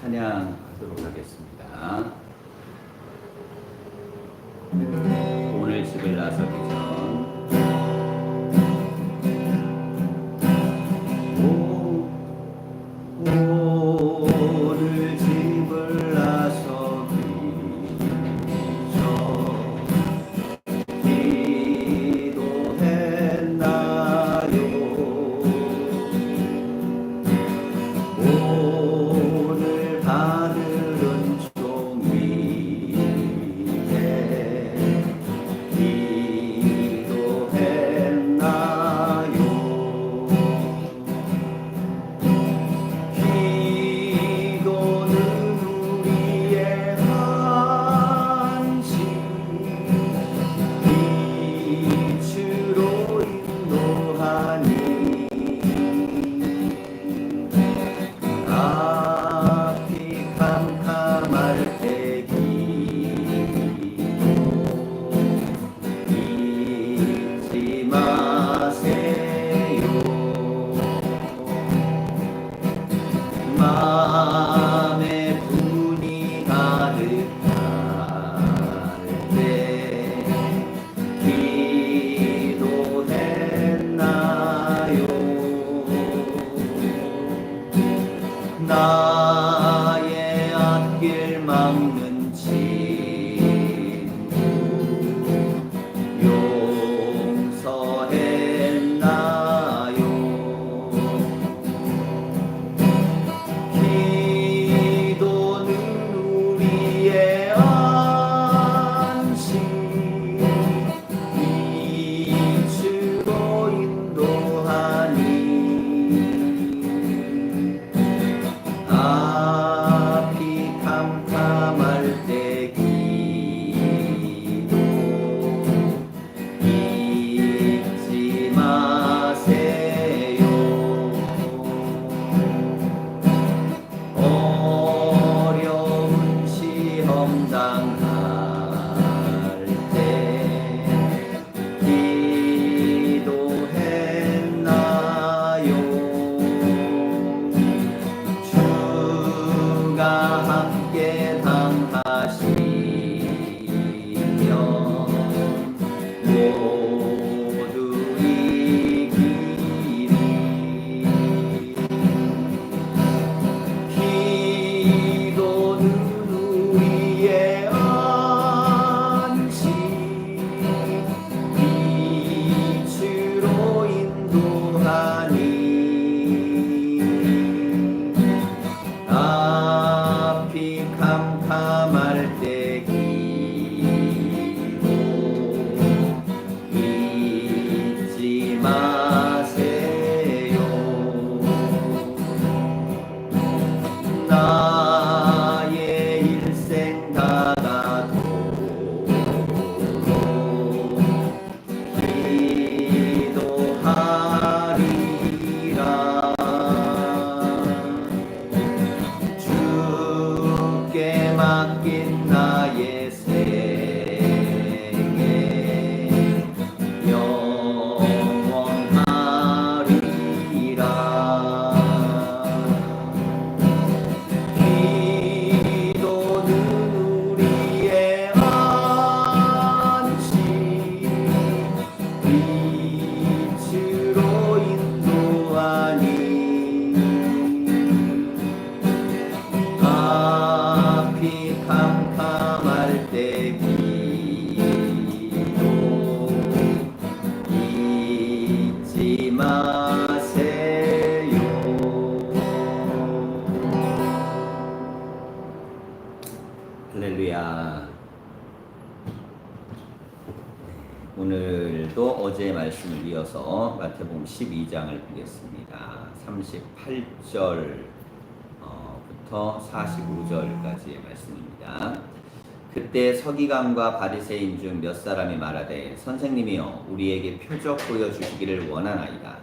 찬양하도록 하겠습니다. 오늘 집을 나서 주께 맡긴 38절부터 45절까지의 말씀입니다. 그때 서기관과 바리새인 중 몇 사람이 말하되 선생님이여 우리에게 표적 보여 주시기를 원하나이다.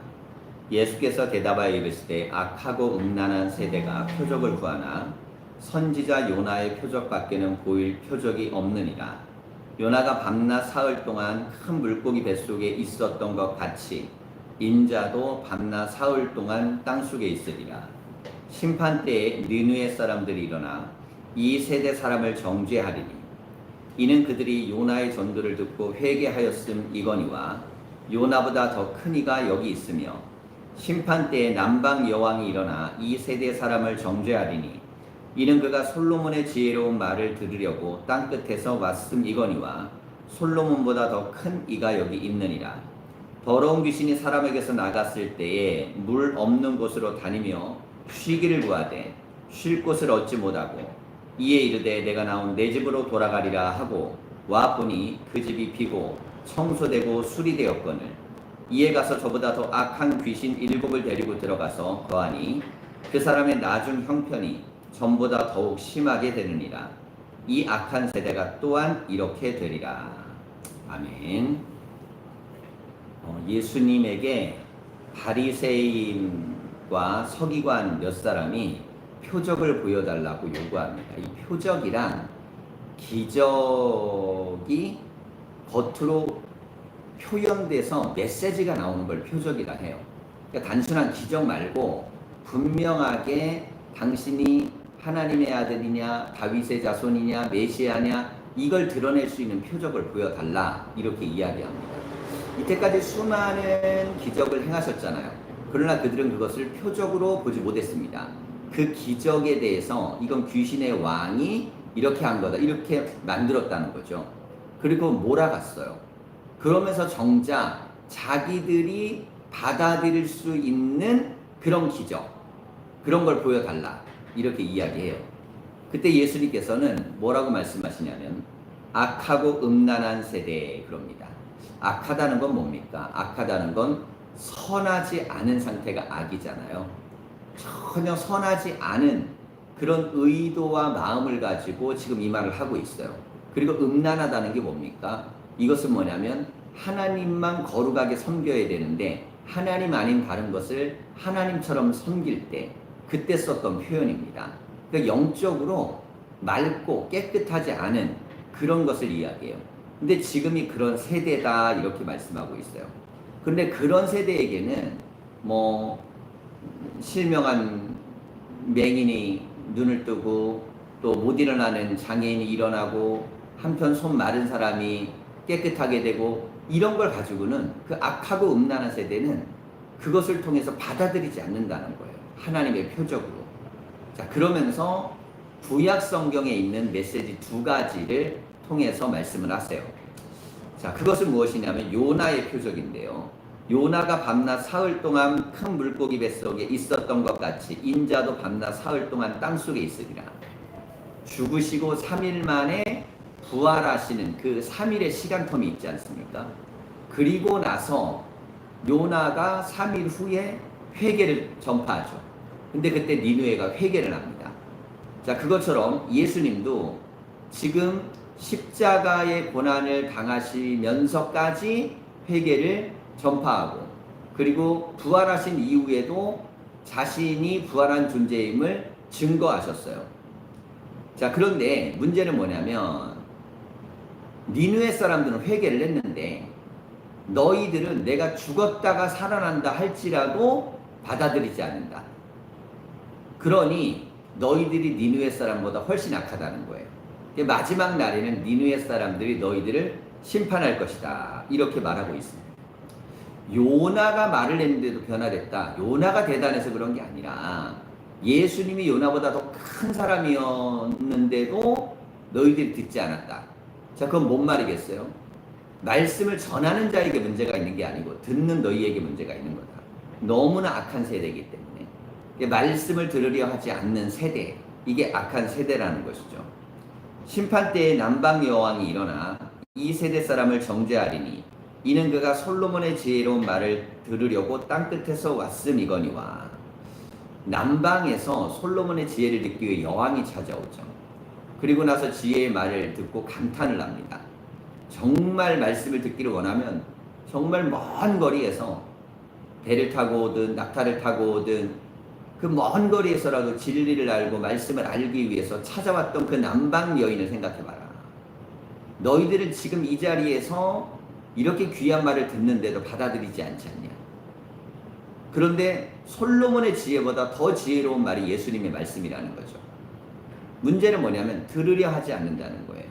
예수께서 대답하여 이르시되 악하고 음란한 세대가 표적을 구하나 선지자 요나의 표적밖에는 보일 표적이 없느니라. 요나가 밤낮 사흘 동안 큰 물고기 뱃속에 있었던 것 같이 인자도 밤낮 사흘 동안 땅속에 있으리라. 심판 때에 느누의 사람들이 일어나 이 세대 사람을 정죄하리니. 이는 그들이 요나의 전도를 듣고 회개하였음 이거니와 요나보다 더 큰 이가 여기 있으며 심판 때에 남방 여왕이 일어나 이 세대 사람을 정죄하리니. 이는 그가 솔로몬의 지혜로운 말을 들으려고 땅 끝에서 왔음 이거니와 솔로몬보다 더 큰 이가 여기 있느니라 더러운 귀신이 사람에게서 나갔을 때에 물 없는 곳으로 다니며 쉬기를 구하되 쉴 곳을 얻지 못하고 이에 이르되 내가 나온 내 집으로 돌아가리라 하고 와 보니 그 집이 비고 청소되고 수리되었거늘. 이에 가서 저보다 더 악한 귀신 일곱을 데리고 들어가서 거하니 그 사람의 나중 형편이 전보다 더욱 심하게 되느니라. 이 악한 세대가 또한 이렇게 되리라. 아멘. 어, 예수님에게 바리새인과 서기관 몇 사람이 표적을 보여달라고 요구합니다. 이 표적이란 기적이 겉으로 표현돼서 메시지가 나오는 걸 표적이라 해요. 그러니까 단순한 기적 말고 분명하게 당신이 하나님의 아들이냐, 다윗의 자손이냐, 메시아냐 이걸 드러낼 수 있는 표적을 보여달라 이렇게 이야기합니다. 이때까지 수많은 기적을 행하셨잖아요. 그러나 그들은 그것을 표적으로 보지 못했습니다. 그 기적에 대해서 이건 귀신의 왕이 이렇게 한 거다. 이렇게 만들었다는 거죠. 그리고 몰아갔어요. 그러면서 정작 자기들이 받아들일 수 있는 그런 기적, 그런 걸 보여달라. 이렇게 이야기해요. 그때 예수님께서는 뭐라고 말씀하시냐면 악하고 음란한 세대 그럽니다. 악하다는 건 뭡니까? 악하다는 건 선하지 않은 상태가 악이잖아요. 전혀 선하지 않은 그런 의도와 마음을 가지고 지금 이 말을 하고 있어요. 그리고 음란하다는 게 뭡니까? 이것은 뭐냐면 하나님만 거룩하게 섬겨야 되는데 하나님 아닌 다른 것을 하나님처럼 섬길 때 그때 썼던 표현입니다. 그러니까 영적으로 맑고 깨끗하지 않은 그런 것을 이야기해요. 근데 지금이 그런 세대다 이렇게 말씀하고 있어요. 근데 그런 세대에게는 뭐 실명한 맹인이 눈을 뜨고 또 못 일어나는 장애인이 일어나고 한편 손 마른 사람이 깨끗하게 되고 이런 걸 가지고는 그 악하고 음란한 세대는 그것을 통해서 받아들이지 않는다는 거예요. 하나님의 표적으로. 자, 그러면서 구약 성경에 있는 메시지 두 가지를 통해서 말씀을 하세요. 자, 그것은 무엇이냐면 요나의 표적인데요. 요나가 밤낮 사흘 동안 큰 물고기 뱃속에 있었던 것 같이 인자도 밤낮 사흘 동안 땅속에 있으리라. 죽으시고 3일 만에 부활하시는 그 3일의 시간 텀이 있지 않습니까? 그리고 나서 요나가 3일 후에 회개를 전파하죠. 근데 그때 니누에가 회개를 합니다. 자, 그것처럼 예수님도 지금 십자가의 고난을 당하시면서까지 회개를 전파하고 그리고 부활하신 이후에도 자신이 부활한 존재임을 증거하셨어요. 자, 그런데 문제는 뭐냐면 니누의 사람들은 회개를 했는데 너희들은 내가 죽었다가 살아난다 할지라도 받아들이지 않는다. 그러니 너희들이 니누의 사람보다 훨씬 악하다는 거예요. 마지막 날에는 니누의 사람들이 너희들을 심판할 것이다. 이렇게 말하고 있습니다. 요나가 말을 했는데도 변화됐다. 요나가 대단해서 그런 게 아니라 예수님이 요나보다 더 큰 사람이었는데도 너희들이 듣지 않았다. 자, 그건 뭔 말이겠어요? 말씀을 전하는 자에게 문제가 있는 게 아니고 듣는 너희에게 문제가 있는 거다. 너무나 악한 세대이기 때문에 말씀을 들으려 하지 않는 세대 이게 악한 세대라는 것이죠. 심판 때에 남방 여왕이 일어나 이 세대 사람을 정죄하리니 이는 그가 솔로몬의 지혜로운 말을 들으려고 땅 끝에서 왔음이거니와 남방에서 솔로몬의 지혜를 듣기 위해 여왕이 찾아오죠. 그리고 나서 지혜의 말을 듣고 감탄을 합니다. 정말 말씀을 듣기를 원하면 정말 먼 거리에서 배를 타고 오든 낙타를 타고 오든 그 먼 거리에서라도 진리를 알고 말씀을 알기 위해서 찾아왔던 그 남방 여인을 생각해봐라. 너희들은 지금 이 자리에서 이렇게 귀한 말을 듣는데도 받아들이지 않지 않냐? 그런데 솔로몬의 지혜보다 더 지혜로운 말이 예수님의 말씀이라는 거죠. 문제는 뭐냐면 들으려 하지 않는다는 거예요.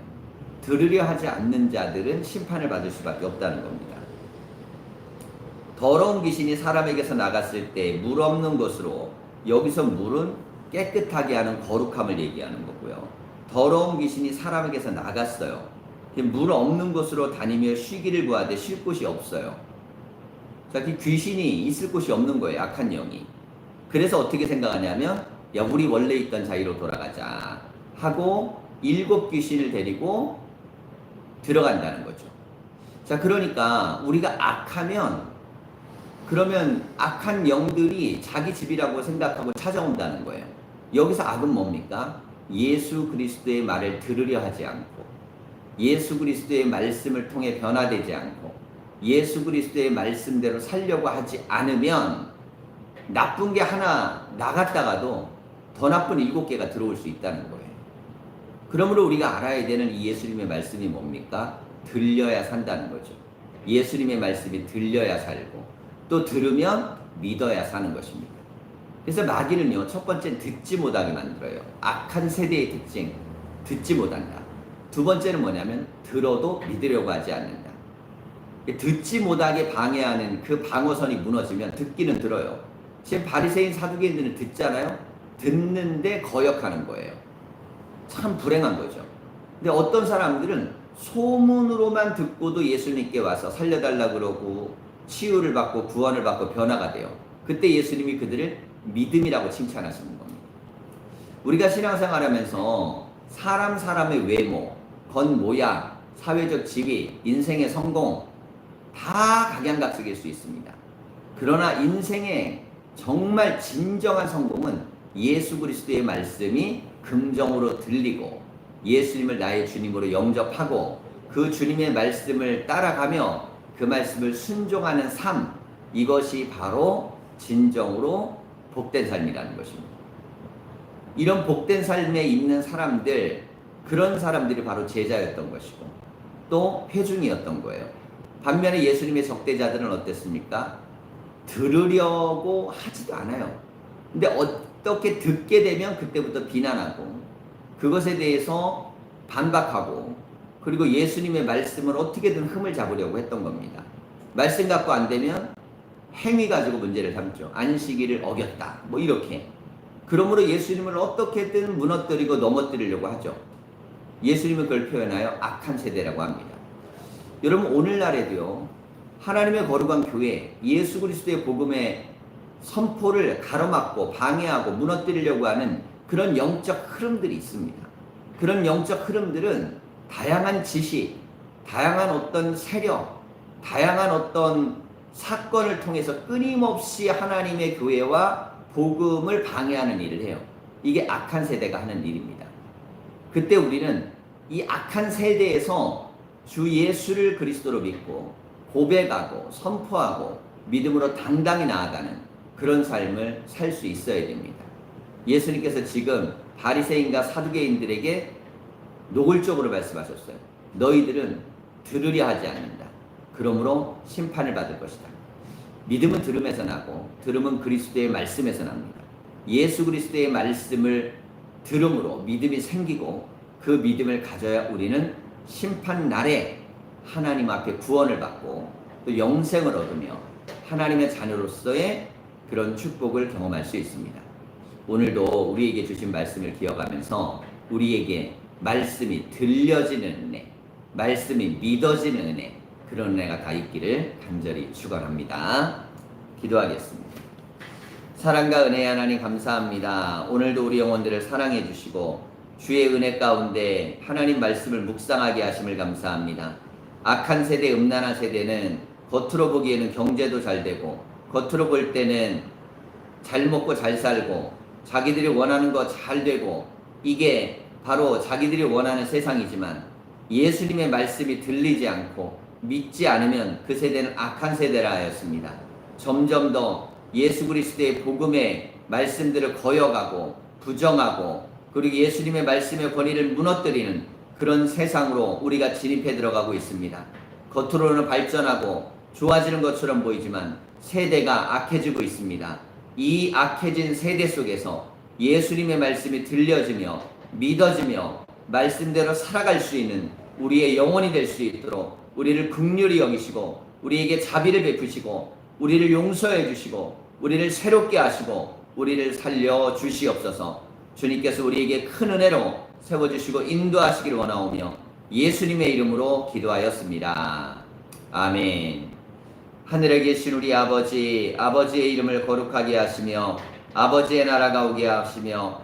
들으려 하지 않는 자들은 심판을 받을 수밖에 없다는 겁니다. 더러운 귀신이 사람에게서 나갔을 때 물 없는 곳으로 여기서 물은 깨끗하게 하는 거룩함을 얘기하는 거고요. 더러운 귀신이 사람에게서 나갔어요. 물 없는 곳으로 다니며 쉬기를 구하되 쉴 곳이 없어요. 자, 그 귀신이 있을 곳이 없는 거예요. 악한 영이. 그래서 어떻게 생각하냐면 야 우리 원래 있던 자리로 돌아가자 하고 일곱 귀신을 데리고 들어간다는 거죠. 자, 그러니까 우리가 악하면 그러면 악한 영들이 자기 집이라고 생각하고 찾아온다는 거예요. 여기서 악은 뭡니까? 예수 그리스도의 말을 들으려 하지 않고 예수 그리스도의 말씀을 통해 변화되지 않고 예수 그리스도의 말씀대로 살려고 하지 않으면 나쁜 게 하나 나갔다가도 더 나쁜 일곱 개가 들어올 수 있다는 거예요. 그러므로 우리가 알아야 되는 이 예수님의 말씀이 뭡니까? 들려야 산다는 거죠. 예수님의 말씀이 들려야 살고 또 들으면 믿어야 사는 것입니다. 그래서 마귀는요, 첫 번째 듣지 못하게 만들어요. 악한 세대의 특징, 듣지 못한다. 두 번째는 뭐냐면 들어도 믿으려고 하지 않는다. 듣지 못하게 방해하는 그 방어선이 무너지면 듣기는 들어요. 지금 바리새인 사두개인들은 듣잖아요. 듣는데 거역하는 거예요. 참 불행한 거죠. 근데 어떤 사람들은 소문으로만 듣고도 예수님께 와서 살려달라 그러고 치유를 받고 구원을 받고 변화가 돼요. 그때 예수님이 그들을 믿음이라고 칭찬하시는 겁니다. 우리가 신앙생활하면서 사람 사람의 외모, 겉모양, 사회적 지위, 인생의 성공 다 각양각색일 수 있습니다. 그러나 인생의 정말 진정한 성공은 예수 그리스도의 말씀이 긍정으로 들리고 예수님을 나의 주님으로 영접하고 그 주님의 말씀을 따라가며 그 말씀을 순종하는 삶 이것이 바로 진정으로 복된 삶이라는 것입니다. 이런 복된 삶에 있는 사람들 그런 사람들이 바로 제자였던 것이고 또 회중이었던 거예요. 반면에 예수님의 적대자들은 어땠습니까? 들으려고 하지도 않아요. 근데 어떻게 듣게 되면 그때부터 비난하고 그것에 대해서 반박하고 그리고 예수님의 말씀을 어떻게든 흠을 잡으려고 했던 겁니다. 말씀 갖고 안 되면 행위 가지고 문제를 삼죠. 안식일을 어겼다. 뭐 이렇게. 그러므로 예수님을 어떻게든 무너뜨리고 넘어뜨리려고 하죠. 예수님은 그걸 표현하여 악한 세대라고 합니다. 여러분 오늘날에도요. 하나님의 거룩한 교회, 예수 그리스도의 복음의 선포를 가로막고 방해하고 무너뜨리려고 하는 그런 영적 흐름들이 있습니다. 그런 영적 흐름들은 다양한 지식, 다양한 어떤 세력, 다양한 어떤 사건을 통해서 끊임없이 하나님의 교회와 복음을 방해하는 일을 해요. 이게 악한 세대가 하는 일입니다. 그때 우리는 이 악한 세대에서 주 예수를 그리스도로 믿고 고백하고 선포하고 믿음으로 당당히 나아가는 그런 삶을 살 수 있어야 됩니다. 예수님께서 지금 바리새인과 사두개인들에게 노골적으로 말씀하셨어요. 너희들은 들으려 하지 않는다. 그러므로 심판을 받을 것이다. 믿음은 들음에서 나고 들음은 그리스도의 말씀에서 납니다. 예수 그리스도의 말씀을 들음으로 믿음이 생기고 그 믿음을 가져야 우리는 심판 날에 하나님 앞에 구원을 받고 또 영생을 얻으며 하나님의 자녀로서의 그런 축복을 경험할 수 있습니다. 오늘도 우리에게 주신 말씀을 기억하면서 우리에게 말씀이 들려지는 은혜, 말씀이 믿어지는 은혜, 그런 은혜가 다 있기를 간절히 축원합니다. 기도하겠습니다. 사랑과 은혜 하나님 감사합니다. 오늘도 우리 영혼들을 사랑해 주시고 주의 은혜 가운데 하나님 말씀을 묵상하게 하심을 감사합니다. 악한 세대, 음란한 세대는 겉으로 보기에는 경제도 잘 되고 겉으로 볼 때는 잘 먹고 잘 살고 자기들이 원하는 거 잘 되고 이게 바로 자기들이 원하는 세상이지만 예수님의 말씀이 들리지 않고 믿지 않으면 그 세대는 악한 세대라 하였습니다. 점점 더 예수 그리스도의 복음의 말씀들을 거역하고 부정하고 그리고 예수님의 말씀의 권위를 무너뜨리는 그런 세상으로 우리가 진입해 들어가고 있습니다. 겉으로는 발전하고 좋아지는 것처럼 보이지만 세대가 악해지고 있습니다. 이 악해진 세대 속에서 예수님의 말씀이 들려지며 믿어지며 말씀대로 살아갈 수 있는 우리의 영혼이 될 수 있도록 우리를 극률히 여기시고 우리에게 자비를 베푸시고 우리를 용서해 주시고 우리를 새롭게 하시고 우리를 살려 주시옵소서. 주님께서 우리에게 큰 은혜로 세워 주시고 인도하시기를 원하오며 예수님의 이름으로 기도하였습니다. 아멘. 하늘에 계신 우리 아버지, 아버지의 이름을 거룩하게 하시며 아버지의 나라가 오게 하시며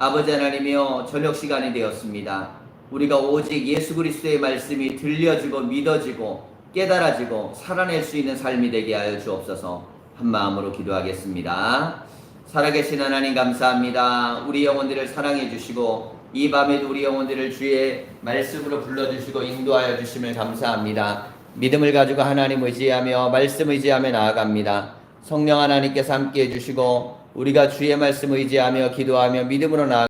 아버지 하나님이여 저녁 시간이 되었습니다. 우리가 오직 예수 그리스도의 말씀이 들려지고 믿어지고 깨달아지고 살아낼 수 있는 삶이 되게 하여 주옵소서. 한 마음으로 기도하겠습니다. 살아계신 하나님 감사합니다. 우리 영혼들을 사랑해 주시고 이 밤에도 우리 영혼들을 주의 말씀으로 불러 주시고 인도하여 주심을 감사합니다. 믿음을 가지고 하나님 의지하며 말씀 의지하며 나아갑니다. 성령 하나님께서 함께 해 주시고 우리가 주의 말씀 의지하며 기도하며 믿음으로 나아